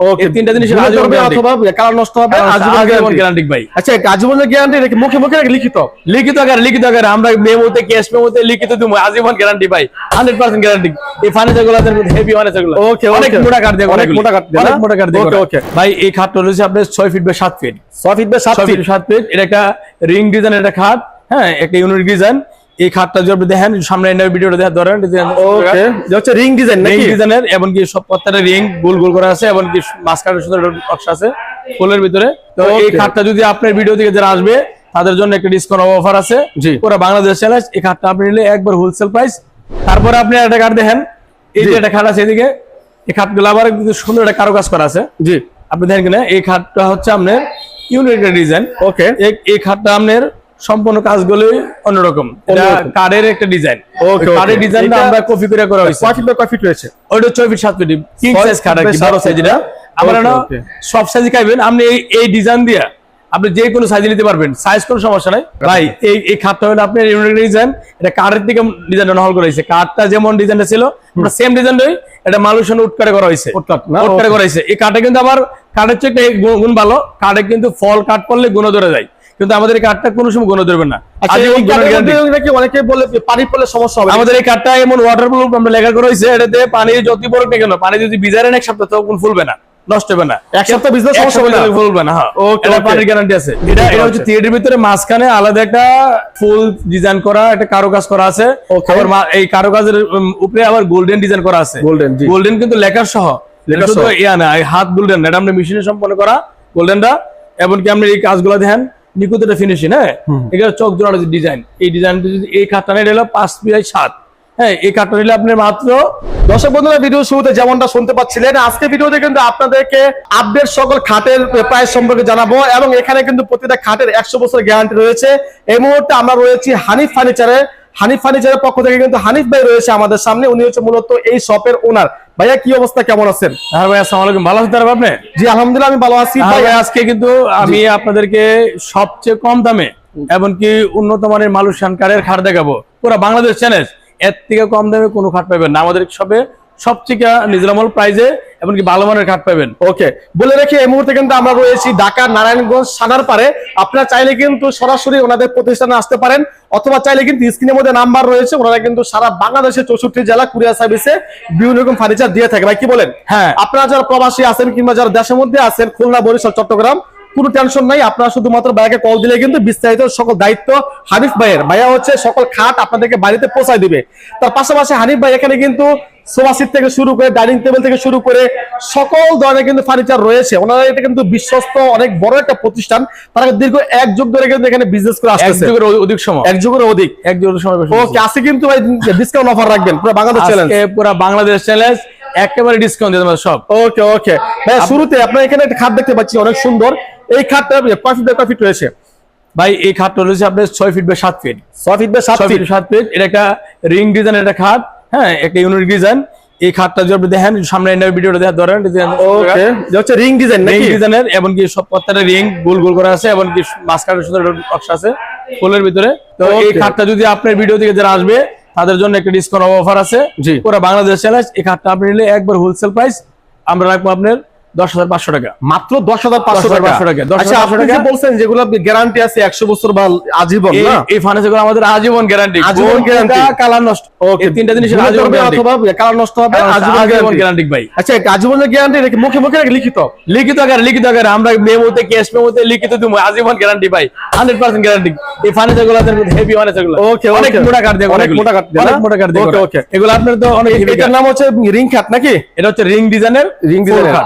Okay. তিনটা। অথবা colour নষ্ট হবে আজীবন আজীবন গ্যারান্টি ভাই। আচ্ছা আজীবনের গ্যারান্টি মুখে মুখে লিখিত। লিখিত আকার লিখিত আকার আমরা মেমোতে ক্যাশ মেমোতে লিখিত দিব আজীবন গ্যারান্টি ভাই। 100% গ্যারান্টি এই ফার্নিচারগুলো হেভি ফার্নিচারগুলো। অনেক মোটা দিয়ে অনেক মোটা কাঠ দিয়ে, অনেক মোটা দিয়ে করা। ভাই এই খাটটা রয়েছে আপনার 6 ফিট বাই 7 ফিট ছয় ফিট বাই সাত ফিট ফিট 7 ফিট এটা একটা রিং ডিজাইন একটা খাট হ্যাঁ একটা ইউনিট ডিজাইন এই খাটটা যদি আপনি দেখেন সামনে এনে ভিডিওটা দেখা ধরেন ওকে যে হচ্ছে রিং ডিজাইন রিং নাকি ডিজাইনের এমনকি সব প্রত্যেকটা রিং গোল গোল করা আছে এমনকি মাঝখানে সুন্দর নকশা আছে ফুলের ভিতরে। তো এই খাটটা যদি আপনার ভিডিও থেকে যারা আসবে তাদের জন্য একটা ডিসকাউন্ট অফার আছে। জি। পুরো বাংলাদেশ চ্যালেঞ্জ এই খাটটা আপনি নিলে একবার হোলসেল প্রাইস তারপরে আপনি একটা কাঠ দেখেন এই যে। একটা খাট আছে এদিকে এই খাটগুলো আবার কিন্তু সুন্দর একটা কারুকাজ করা আছে। জি। আপনি দেখেন কিনা এই খাটটা হচ্ছে আপনার ইউনিক ডিজাইন ওকে এই- এই খাটটা আপনার সম্পূর্ণ কাজগুলোই অন্যরকম। এটা। কাঠের একটা ডিজাইন okay. ডিজাইনটা আমরা কপি করে করা হয়েছে। কয় ফিট বাই কয় ফিট রয়েছে? ওইটা ছয় ফিট সাত ফিট কিং সাইজ খাট আর কি by বড় সাত সাইজ এটা আমরা না সব সাইজে খাইবেন। আপনি এই এই ডিজাইন দিয়া আপনি যে কোনো সাইজে নিতে পারবেন। সাইজ কোনো সমস্যা নাই। ভাই এই এই খাটটা হলো আপনার ইউনিক ডিজাইন এটা কাঠের দিকে ডিজাইনটা নহল করা হয়েছে কাঠটা যেমন ডিজাইনটা ছিল আমরা সেম ডিজাইনটাই এটা মালুষণ উৎকারে করা হয়েছে। উৎকাট না? উৎকারে করা হয়েছে। এই কাঠে কিন্তু আবার কাঠের চেয়ে গুণ ভালো। কাঠে কিন্তু ফল কাট করলে গুণ ধরে যায়। কিন্তু আমাদের এই কাঠটা কোনো সময় গুণ ধরবে না। আচ্ছা অনেকে বলে পানি পড়লে সমস্যা হবে। আমাদের এই কাঠটা এমন ওয়াটার প্রুফ আমরা লেখা করা হয়েছে এটাতে পানি যত পড়ুক না কেন পানি যদি ভিজারেন এক সপ্তাহ তখন ফুলবে না নষ্ট হবে না। এক সপ্তাহ ভিজলে সমস্যা হবে না? ফুলবে না হ্যাঁ। এটা পানির গ্যারান্টি আছে। এটা এটা হচ্ছে থিয়েটারের ভিতরে মাঝখানে আলাদা একটা ফুল ডিজাইন করা একটা কারুকাজ করা আছে। আবার এই কারও কাজের উপরে আবার গোল্ডেন ডিজাইন করা আছে। জি। গোল্ডেন কিন্তু লেখার সহ। লেখা সহ। ইয়া না হাত গোল্ডেন এটা আমরা মেশিনে সম্পন্ন করা গোল্ডেনটা এমনকি আপনি এই কাজগুলো দেখেন নিখুঁত একটা ফিনিশিং হ্যাঁ এটা চোখ জোড়ার যে ডিজাইন এই ডিজাইনটা যদি এই খাটটা নিলে হলো পাঁচ পিআই সাত। হ্যাঁ এই খাটটা নিলে আপনি মাত্র দর্শক বন্ধুরা ভিডিও শুরুতে যেমনটা শুনতে পাচ্ছিলেন আজকে ভিডিওতে কিন্তু আপনাদেরকে আপডেট সকল খাটের প্রাইস সম্পর্কে জানাব এবং এখানে কিন্তু প্রতিটা খাটের একশো বছর গ্যারান্টি রয়েছে। এই মুহূর্তে আমরা রয়েছি হানিফ ফার্নিচারে হানিফ ফার্নিচারের পক্ষ থেকে কিন্তু হানিফ ভাই রয়েছে আমাদের সামনে উনি হচ্ছে মূলত এই শপের ওনার ভাইয়া কি অবস্থা? কেমন আছেন? হ্যাঁ ভাই আসসালামু আলাইকুম। ভালো আছেন তারা আপনি? জি আলহামদুলিল্লাহ আমি ভালো আছি। ভাই ভাই, আজকে কিন্তু আমি আপনাদেরকে সবচেয়ে কম দামে এমনকি উন্নত মানের মালুসান কারের খাট দেখাবো। পুরো বাংলাদেশ চ্যানেল এর থেকে কম দামে কোনো খাট পাবেন না। আমাদের সবে সবচেয়ে রিজনেবল প্রাইসে এমনকি ভালো মানের খাট পাবেন। ওকে বলে রেখে এই মুহূর্তে কিন্তু আমরা রয়েছি ঢাকা নারায়ণগঞ্জ সানার পারে আপনারা চাইলে কিন্তু সরাসরি ওনাদের প্রতিষ্ঠানে আসতে পারেন অথবা চাইলে কিন্তু স্ক্রিনের মধ্যে নাম্বার রয়েছে ওনারা কিন্তু সারা বাংলাদেশের চৌষট্টি জেলা কুরিয়ার সার্ভিসে বিভিন্ন রকম ফার্নিচার দিয়ে থাকে। ভাই কি বলেন? হ্যাঁ। আপনারা যারা প্রবাসী আছেন কিংবা যারা দেশের মধ্যে আছেন খুলনা বরিশাল চট্টগ্রাম কোনো টেনশন নাই। আপনারা শুধুমাত্র ভাইয়াকে কল দিলে কিন্তু বিস্তারিত সকল দায়িত্ব হানিফ ভাইয়ের। ভাইয়া হচ্ছে সকল খাট আপনাদেরকে বাড়িতে পৌঁছায় দিবে। তার পাশাপাশি হানিফ ভাই এখানে কিন্তু সোফা সিট থেকে শুরু করে ডাইনিং টেবিল থেকে শুরু করে সকল ধরনের কিন্তু ফার্নিচার রয়েছে। ওনারা এটা কিন্তু বিশ্বস্ত অনেক বড় একটা প্রতিষ্ঠান। তারা দীর্ঘ এক যুগ ধরে কিন্তু এখানে বিজনেস করে আসছে এক যুগের অধিক সময়। এক যুগের অধিক। এক যুগের সময় বেশি। ওকে আজকে কিন্তু ভাই ডিসকাউন্ট অফার রাখবেন। পুরো বাংলাদেশ চ্যালেঞ্জ আজকে পুরো বাংলাদেশ চ্যালেঞ্জ একেবারে ডিসকাউন্ট দিয়ে দেবো সব। ওকে ওকে। ভাই শুরুতে আপনার এখানে একটা খাট দেখতে পাচ্ছি অনেক সুন্দর। এই খাটটা কয় ফিট কয় ফিট রয়েছে? ভাই এই খাটটা রয়েছে আপনার ছয় ফিট বাই সাত ফিট ছয় ফিট বাই সাত ফিট সাত ফিট এটা একটা রিং ডিজাইনের একটা খাট। হ্যাঁ একটা ইউনিক ডিজাইন এই খাটটা যদি দেখেন সামনে এন্ড ভিডিওটা দেখা ধরেন ওকে যে হচ্ছে রিং ডিজাইন রিং ডিজাইনের এবং কি সব প্রত্যেকটা রিং গোল গোল করা আছে এবং কি মাস্কারের সুন্দর নকশা আছে ফুলের ভিতরে। তো এই খাতটা খাটটা যদি আপনার ভিডিও থেকে যারা আসবে তাদের জন্য একটা ডিসকাউন্ট অফার আছে। পুরো বাংলাদেশ চ্যালেঞ্জ এই খাটটা আপনি নিলে একবার হোলসেল প্রাইস আমরা রাখব আপনার দশ হাজার পাঁচশো টাকা। মাত্র দশ হাজার পাঁচশো 10,500 টাকা টাকা, 10,500 আচ্ছা আপনি যে বলছেন যেগুলো গ্যারান্টি আছে একশো বছর বা আজীবন এই- না? গুলো আমাদের আজীবন গ্যারান্টি আজীবন guarantee। কালার নষ্ট? ওকে তিনটা জিনিসের আজীবন অথবা কালার নষ্ট হবে আজীবন আজীবন গ্যারান্টি ভাই। আচ্ছা আজীবনের গ্যারান্টি নাকি মুখে মুখে নাকি লিখিত। লিখিত আকার লিখিত আকার। আমরা মেমোতে ক্যাশ মেমোতে লিখিত দিব। আজীবন গ্যারান্টি ভাই। 100% গ্যারান্টি এই ফার্নিচারগুলো হেভি ফার্নিচারগুলো। Okay, অনেক মোটা কাঠ দিয়ে অনেক এগুলো। মোটা কাঠ দিয়ে, অনেক মোটা কাঠ দিয়ে Okay, করা। এগুলো আপনার তো অনেক এটার নাম হচ্ছে রিং খাট নাকি? এটা হচ্ছে রিং ডিজাইনের রিং full ডিজাইন কাঠ।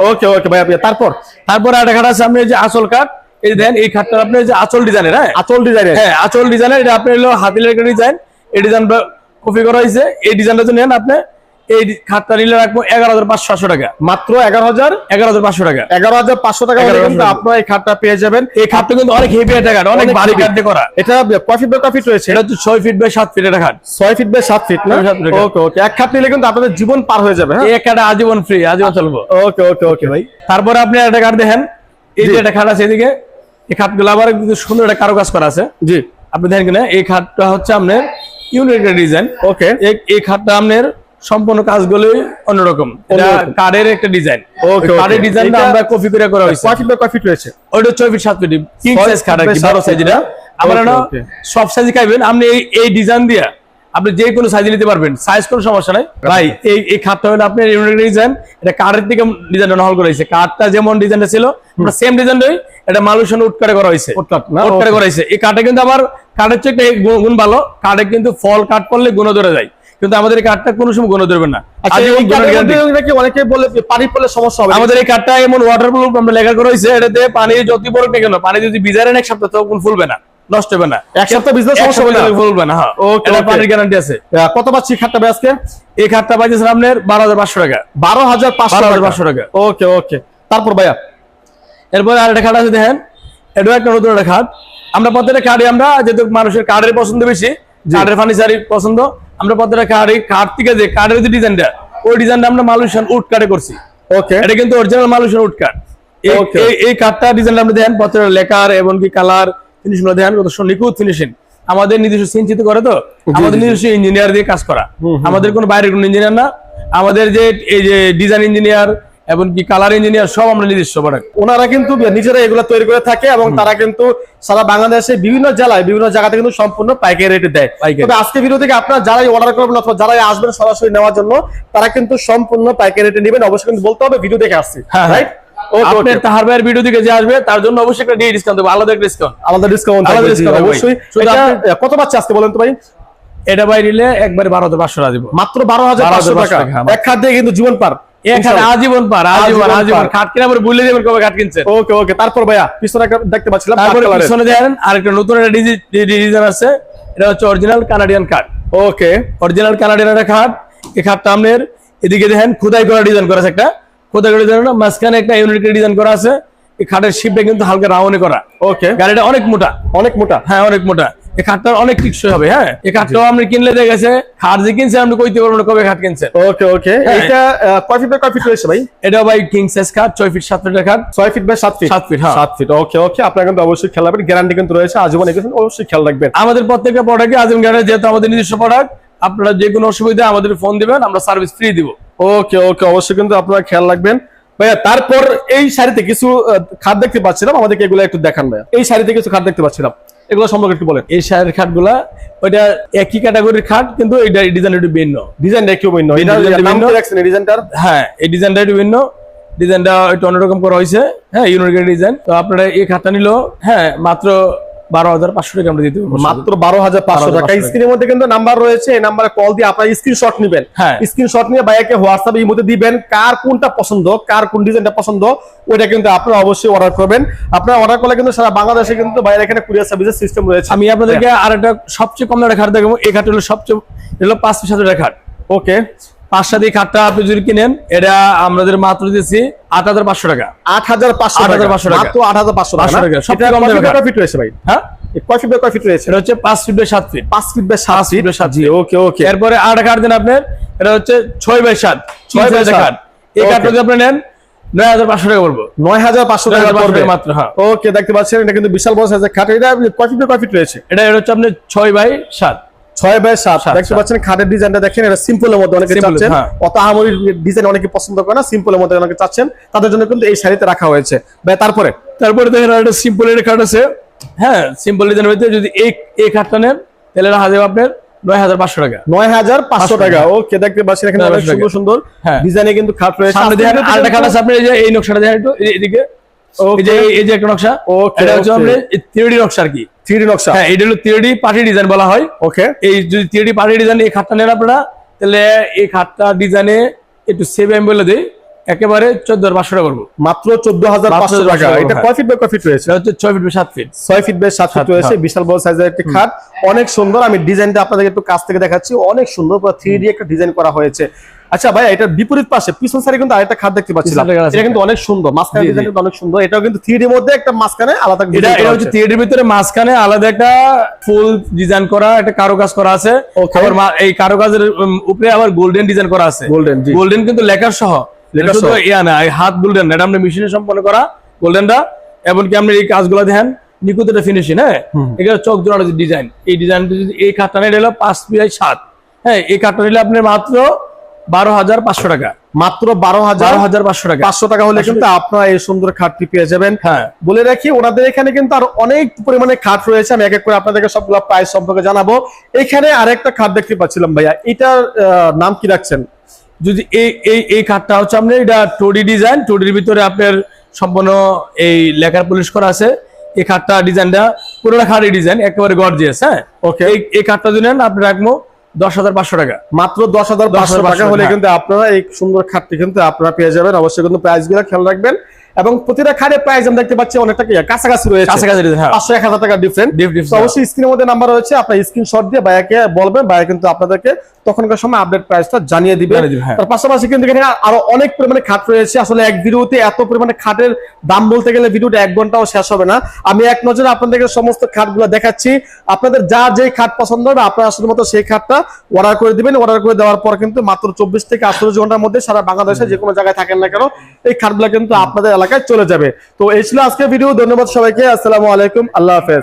ওকে ওকে ভাই আপনি তারপর? তারপর একটা খাট আছে আপনি যে আসল কাঠ এই দেন এই খাটটা আপনি যে আচল ডিজাইনের হ্যাঁ? আচল ডিজাইনের হ্যাঁ আচল ডিজাইনের এটা আপনি হলো হাতিলের ডিজাইন এই ডিজাইন কপি করা হয়েছে এই ডিজাইনটা যদি নেন আপনি। এই খাটটা নিলে রাখব এগারো হাজার পাঁচশো টাকা। মাত্র এগারো হাজার? এগারো হাজার পাঁচশো টাকা। এগারো হাজার পাঁচশো টাকা হলে 11,500 কিন্তু আপনার এই খাটটা পেয়ে যাবেন। এই খাটটা কিন্তু অনেক হেভি একটা অনেক ভারী। কাঠ করা। এটা কয় ফিট বাই কয় ফিট রয়েছে? এটা হচ্ছে ছয় ফিট বাই সাত ফিট একটা খাট ছয় ফিট বাই সাত ফিট না। ওকে ওকে এক খাট নিলে কিন্তু আপনাদের জীবন পার হয়ে যাবে হ্যাঁ? এই একটা আজীবন ফ্রি আজীবন চলবো। ওকে ওকে ওকে ভাই। তারপরে আপনি একটা কাঠ দেখেন। এই যে একটা খাট আছে এদিকে এই খাটগুলো আবার কিন্তু সুন্দর একটা কারুকাজ করা আছে। জি। আপনি দেখেন কিনা এই খাটটা হচ্ছে আপনার ইউনিক ডিজাইন ওকে এই এই খাটটা আপনার সম্পূর্ণ কাজগুলো অন্যরকম। এটা। কার্ডের একটা ডিজাইন okay. কার্ডের ডিজাইনটা আমরা কপি করে করা হয়েছে। কয় ফিট বাই কয় ফিট রয়েছে? ওইটা ছয় ফিট সাত ফিট কিং সাইজ আর কি সাত বড় feet, সাইজ এটা? আমরা না সব সাইজ খাইবেন। আপনি এই এই ডিজাইন দিয়া আপনি যে কোনো সাইজ নিতে পারবেন। সাইজ কোনো সমস্যা নাই। ভাই এই এই খাটটা হলো আপনার ইউনিক ডিজাইন এটা কার্ডের থেকে ডিজাইনটা নহল করা হয়েছে। কার্ডটা যেমন ডিজাইনটা ছিল আমরা সেম ডিজাইনটাই এটা মালুষণ উটকারে করা হয়েছে? উটকারে. করা হয়েছে। এই কার্ডে কিন্তু আবার কার্ডের চেয়ে একটা গুণ- ভালো। কার্ডে কিন্তু ফল কাট করলে গুণ ধরে যায়। কিন্তু আমাদের এই কার্ডটা কোনো সময় গুণ ধরবে না। আচ্ছা অনেকে বলে পানি পড়লে সমস্যা হবে। আমাদের এই কার্ডটা এমন ওয়াটারপ্রুফ আমরা লেখা করা হয়েছে এটাতে পানি যত কেন পানি যদি এক সপ্তাহ তখন ফুলবে না নষ্ট হবে না। এক সপ্তাহ ভিজলে সমস্যা হবে না? সপ্তাহ না হ্যাঁ। Okay, পানির গ্যারান্টি আছে। কত পাচ্ছি খাটটা আজকে? এই খাটটা পাইতেছেন আপনার বারো হাজার পাঁচশো টাকা। বারো হাজার পাঁচশো 12,500 টাকা। ওকে ওকে তারপর ভাইয়া? এরপরে আরেকটা খাট আছে দেখেন। এটাও একটা নতুন একটা খাট আমরা প্রত্যেকটা কার্ডে আমরা যেহেতু মানুষের কার্ডের পছন্দ বেশি কার্ডের ফার্নিচারই পছন্দ। আমরা প্রত্যেকটা এই কাঠ থেকে যে কাঠের যে ডিজাইনটা ওই ডিজাইনটা আমরা মালয়েশিয়ান উড কাটে করছি। ওকে এটা কিন্তু অরিজিনাল মালয়েশিয়ান উড কাঠ। এই কাঠটা ডিজাইনটা আপনি দেখেন পত্রের লেকার এবং কি কালার ফিনিশগুলো দেখেন কত নিখুঁত ফিনিশিং আমাদের নিজস্ব সিঞ্চিত করে তো আমাদের নিজস্ব ইঞ্জিনিয়ার দিয়ে কাজ করা। আমাদের কোনো বাইরের কোনো ইঞ্জিনিয়ার না আমাদের যে এই যে ডিজাইন ইঞ্জিনিয়ার এবং কি কালার ইঞ্জিনিয়ার সব আমরা নিজস্ব প্রোডাক্ট ওনারা কিন্তু নিজেরা এগুলো তৈরি করে থাকে এবং তারা কিন্তু সারা বাংলাদেশে বিভিন্ন জেলায় বিভিন্ন জায়গাতে কিন্তু সম্পূর্ণ পাইকারি রেটে দেয়। তবে আজকে ভিডিও থেকে আপনারা যারাই অর্ডার করবেন অথবা যারাই আসবেন সরাসরি নেওয়ার জন্য তারা কিন্তু সম্পূর্ণ পাইকারি রেটে নেবেন। অবশ্যই কিন্তু বলতে হবে ভিডিও দেখে আসছি। হ্যাঁ, হ্যাঁ। রাইট আপনার তাহার ভাইয়ের ভিডিও দিকে যে আসবে তার জন্য অবশ্যই একটা দিয়ে ডিসকাউন্ট দেবো। আলাদা ডিসকাউন্ট আলাদা ডিসকাউন্ট আলাদা থাকবে জি, discount থাকবে ভাই। অবশ্যই। শুধু এটা আপনি- আহ, কত পাচ্ছে আজকে বলেন তো ভাই? এটা বাই নিলে একবারে বারো হাজার পাঁচশো টাকা দিব। মাত্র বারো হাজার পাঁচশো টাকা। টাকা। এক খাট দিয়ে কিন্তু জীবন পার। আজীবন পার আজীবন আজীবন আজীবন খাট কিনা পরে ভুলে যাবেন কবে খাট কিনছেন। ওকে ওকে তারপর ভাইয়া পিছনে দেখতে পাচ্ছিলাম তারপরে পিছনে দেখেন আরেকটা নতুন একটা ডিজাইন আছে এটা হচ্ছে অরিজিনাল কানাডিয়ান কাঠ ওকে। অরিজিনাল কানাডিয়ান একটা খাট এই খাটটা আপনার এদিকে দেখেন খোদাই করা ডিজাইন করা আছে একটা। খোদাই করা ডিজাইন মাঝখানে একটা ইউনিট ডিজাইন করা আছে। এই খাটের শিপটা কিন্তু হালকা রাউন্ডে করা। ওকে। গাড়িটা অনেক মোটা। অনেক মোটা। হ্যাঁ অনেক মোটা। এই খাটটা অনেক টিকসই হবে হ্যাঁ? এই খাটটাও আপনি কিনলে দেখা গেছে খাট যে কিনছেন আপনি কইতে পারবেন না কবে খাট কিনছেন। ওকে ওকে। এটা আহ, কয় ফিট বাই কয় ফিট রয়েছে ভাই? এটা ভাই কিং সাইজ খাট ছয় ফিট সাত ফিটের খাট। ছয় ফিট বাই সাত ফিট? সাত feet, হ্যাঁ। সাত ফিট ওকে ওকে। আপনার কিন্তু অবশ্যই খেয়াল রাখবেন গ্যারান্টি কিন্তু রয়েছে আজীবন এগুলো অবশ্যই খেয়াল রাখবেন। আমাদের প্রত্যেকটা প্রোডাক্টে আজম গ্যারেজ যেহেতু আমাদের নিজস্ব প্রোডাক্ট আপনারা যে কোনো অসুবিধা আমাদের ফোন দিবেন আমরা সার্ভিস ফ্রি দিব। ওকে ওকে। অবশ্যই কিন্তু আপনারা খেয়াল রাখবেন। ভাইয়া তারপর এই শাড়িতে কিছু খাট দেখতে পাচ্ছিলাম আমাদেরকে এগুলো একটু দেখান ভাইয়া। এই শাড়িতে কিছু খাট দেখতে পাচ্ছিলাম। এগুলো সম্পর্কে একটু বলেন। এই শাড়ির খাটগুলা ওইটা একই ক্যাটাগরির খাট কিন্তু এটা ডিজাইন একটু ভিন্ন। ডিজাইনটা একটু ভিন্ন। ডিজাইনটার হ্যাঁ এই ডিজাইনটা একটু ভিন্ন। ডিজাইনটা একটু অন্যরকম করা হয়েছে। হ্যাঁ ইউনিক ডিজাইন তো আপনারা এই খাটটা নিল। হ্যাঁ মাত্র বারো হাজার পাঁচশো টাকা আমরা দিতে পারব মাত্র বারো হাজার পাঁচশো টাকা। টাকা। স্ক্রিনের মধ্যে কিন্তু নাম্বার রয়েছে এই নাম্বারে কল দিয়ে আপনার স্ক্রিনশট নেবেন। হ্যাঁ। স্ক্রিনশট নিয়ে ভাইয়াকে হোয়াটসঅ্যাপে এই মধ্যে দিবেন কার কোনটা পছন্দ কার কোন ডিজাইনটা পছন্দ ওইটা কিন্তু আপনারা অবশ্যই অর্ডার করবেন। আপনারা অর্ডার করলে কিন্তু সারা বাংলাদেশে কিন্তু বাইরে এখানে কুরিয়ার সার্ভিসের সিস্টেম রয়েছে। আমি আপনাদেরকে আর একটা সবচেয়ে কম খাট দেখাবো। এই হলো সবচেয়ে হলো পাঁচ পিস হাজার খাট। ওকে পাঁচ সাথে খাটটা আপনি যদি কিনেন এটা আমাদের মাত্র দিয়েছি আট হাজার পাঁচশো টাকা। আট হাজার পাঁচশো 8,500 টাকা। আট হাজার পাঁচশো টাকা 500 টাকা। এটা কম কয় দামের ফিট রয়েছে ভাই? হ্যাঁ? কয় ফিট বাই কয় ফিট রয়েছে? এটা হচ্ছে পাঁচ ফিট বাই সাত ফিট। পাঁচ ফিট বাই সাত ফিট ফিট বাই সাত ফিট। Okay okay. এরপরে আর একটা দেন আপনার। এটা হচ্ছে ছয় বাই সাত। ছয় বাই সাত। এই যদি আপনি নেন নয় হাজার পাঁচশো টাকা পড়ব। নয় হাজার পাঁচশো টাকা পড়বে। মাত্র, হ্যাঁ। ওকে দেখতে পাচ্ছেন এটা কিন্তু বিশাল বড় সাইজের খাট এটা কয় ফিট বাই কয় ফিট রয়েছে? এটা এটা হচ্ছে আপনি ছয় বাই সাত। ছয় বাই সাত। সাত, দেখতে পাচ্ছেন খাটের ডিজাইনটা দেখেন এটা সিম্পলের মধ্যে অনেকে চাচ্ছেন। হ্যাঁ। অত আহামরি ডিজাইন অনেকে পছন্দ করে না সিম্পলের মধ্যে অনেকে চাচ্ছেন। তাদের জন্য কিন্তু এই শাড়িতে রাখা হয়েছে। ভাই তারপরে? তারপরে দেখেন একটা সিম্পল খাট আছে। হ্যাঁ সিম্পল ডিজাইন হইতে যদি এই এই খাটটা নেন তাহলে রাখা আপনার নয় হাজার পাঁচশো টাকা। নয় হাজার পাঁচশো টাকা। টাকা। ওকে দেখতে পাচ্ছেন এখানে 9,500 অনেক সুন্দর সুন্দর হ্যাঁ। ডিজাইনে কিন্তু খাট রয়েছে। সামনে দেখেন আজকে আরেকটা খাট আছে আপনি এই নকশাটা দেখেন একটু এদিকে। এই যে এই যে একটা নকশা Okay, এটা হচ্ছে আপনি থ্রি নকশা আর কি। 3D নকশা? হ্যাঁ এটা হলো থ্রি পার্টি ডিজাইন বলা হয়। ওকে। এই যদি থ্রি পার্টি ডিজাইন এই খাটটা নেন আপনারা তাহলে এই খাটটা ডিজাইনে একটু সেভ আমি বলে দিই একেবারে চোদ্দ হাজার পাঁচশো টাকা করব। মাত্র চোদ্দ হাজার পাঁচশো টাকা। এটা। কয় ফিট বাই কয় ফিট রয়েছে? হচ্ছে ছয় ফিট বাই সাত ফিট ছয় ফিট বাই সাত ফিট সাত, রয়েছে হ্যাঁ। বিশাল বড় সাইজের একটি খাট। অনেক সুন্দর আমি ডিজাইনটা আপনাদের একটু কাছ থেকে দেখাচ্ছি। অনেক সুন্দর থ্রি ডি একটা ডিজাইন করা হয়েছে। আচ্ছা ভাই এটা বিপরীত পাশে পিছন সাইডে কিন্তু আরেকটা খাট দেখতে পাচ্ছিলাম। আছে এটা কিন্তু অনেক সুন্দর মাঝখানে। ডিজাইন কিন্তু অনেক সুন্দর। এটাও কিন্তু ডি মধ্যে একটা মাঝখানে আলাদা এটা এটা হচ্ছে আছে। থিয়েটারের ভিতরে মাঝখানে আলাদা একটা ফুল ডিজাইন করা একটা কারুকাজ করা আছে। আবার এই কারুকাজের উপরে আবার গোল্ডেন ডিজাইন করা আছে। জি। গোল্ডেন কিন্তু লেখার সহ। লেখার সহ। ইয়া না হাত গোল্ডেন এটা আমরা মেশিনে সম্পন্ন করা গোল্ডেনটা এমনকি আপনি এই কাজগুলো দেখেন নিখুঁত একটা ফিনিশিং হ্যাঁ? এটা চোখ জোড়ানো ডিজাইন এই ডিজাইনটা যদি এই খাটটা নিলে পাঁচ পিয়াই সাত। হ্যাঁ এই খাটটা নিলে আপনি মাত্র বারো হাজার পাঁচশো টাকা। মাত্র বারো হাজার হাজার পাঁচশো টাকা। পাঁচশো টাকা হলে কিন্তু আপনারা এই সুন্দর খাটটি পেয়ে যাবেন। হ্যাঁ। বলে রাখি ওনাদের এখানে কিন্তু আর অনেক পরিমাণে খাট রয়েছে। আমি এক এক করে আপনাদেরকে সবগুলো প্রাইস সম্পর্কে জানাব। এখানে আরেকটা খাট দেখতে পাচ্ছিলাম ভাইয়া। এটার নাম কি রাখছেন? যদি এই এই এই কাঠটা হচ্ছে আপনার এটা টোডি ডিজাইন। টোডির ভিতরে আপনার সম্পূর্ণ এই লেখার পলিশ করা আছে। এই কাঠটা ডিজাইনটা পুরোটা খাড়ি ডিজাইন একেবারে গর্জিয়াস হ্যাঁ? ওকে এই এই কাঠটা যদি নেন আপনি রাখব দশ হাজার পাঁচশো টাকা। মাত্র দশ হাজার পাঁচশো টাকা হলে হ্যাঁ। কিন্তু আপনারা এই সুন্দর খাটটি কিন্তু আপনারা পেয়ে যাবেন। অবশ্যই কিন্তু প্রাইসগুলো খেয়াল রাখবেন। এবং প্রতিটা খাটের প্রাইস আমি দেখতে পাচ্ছি অনেকটা কি কাছাকাছি রয়েছে। কাছাকাছি হ্যাঁ। পাঁচশো এক হাজার টাকা ডিফারেন্ট অবশ্যই স্ক্রিনের মধ্যে নাম্বার রয়েছে আপনার স্ক্রিনশট দিয়ে ভাইয়াকে বলবেন ভাইয়া কিন্তু আপনাদেরকে তখনকার সময় আপডেট প্রাইসটা জানিয়ে দিবে। হ্যাঁ। তার পাশাপাশি কিন্তু এখানে আরও অনেক পরিমাণে খাট রয়েছে। আসলে এক ভিডিওতে এত পরিমাণে খাটের দাম বলতে গেলে ভিডিওটা এক ঘন্টাও শেষ হবে না। আমি এক নজরে আপনাদেরকে সমস্ত খাটগুলো দেখাচ্ছি। আপনাদের যা যে খাট পছন্দ হবে আপনারা শুধুমাত্র সেই খাটটা অর্ডার করে দিবেন। অর্ডার করে দেওয়ার পর কিন্তু মাত্র চব্বিশ থেকে আটচল্লিশ ঘণ্টার মধ্যে সারা বাংলাদেশে যে কোনো জায়গায় থাকেন না কেন এই খাটগুলো কিন্তু আপনাদের এলাকায় চলে যাবে। তো এই ছিল আজকে ভিডিও। ধন্যবাদ সবাইকে। আসসালামু আলাইকুম। আল্লাহ হাফেজ।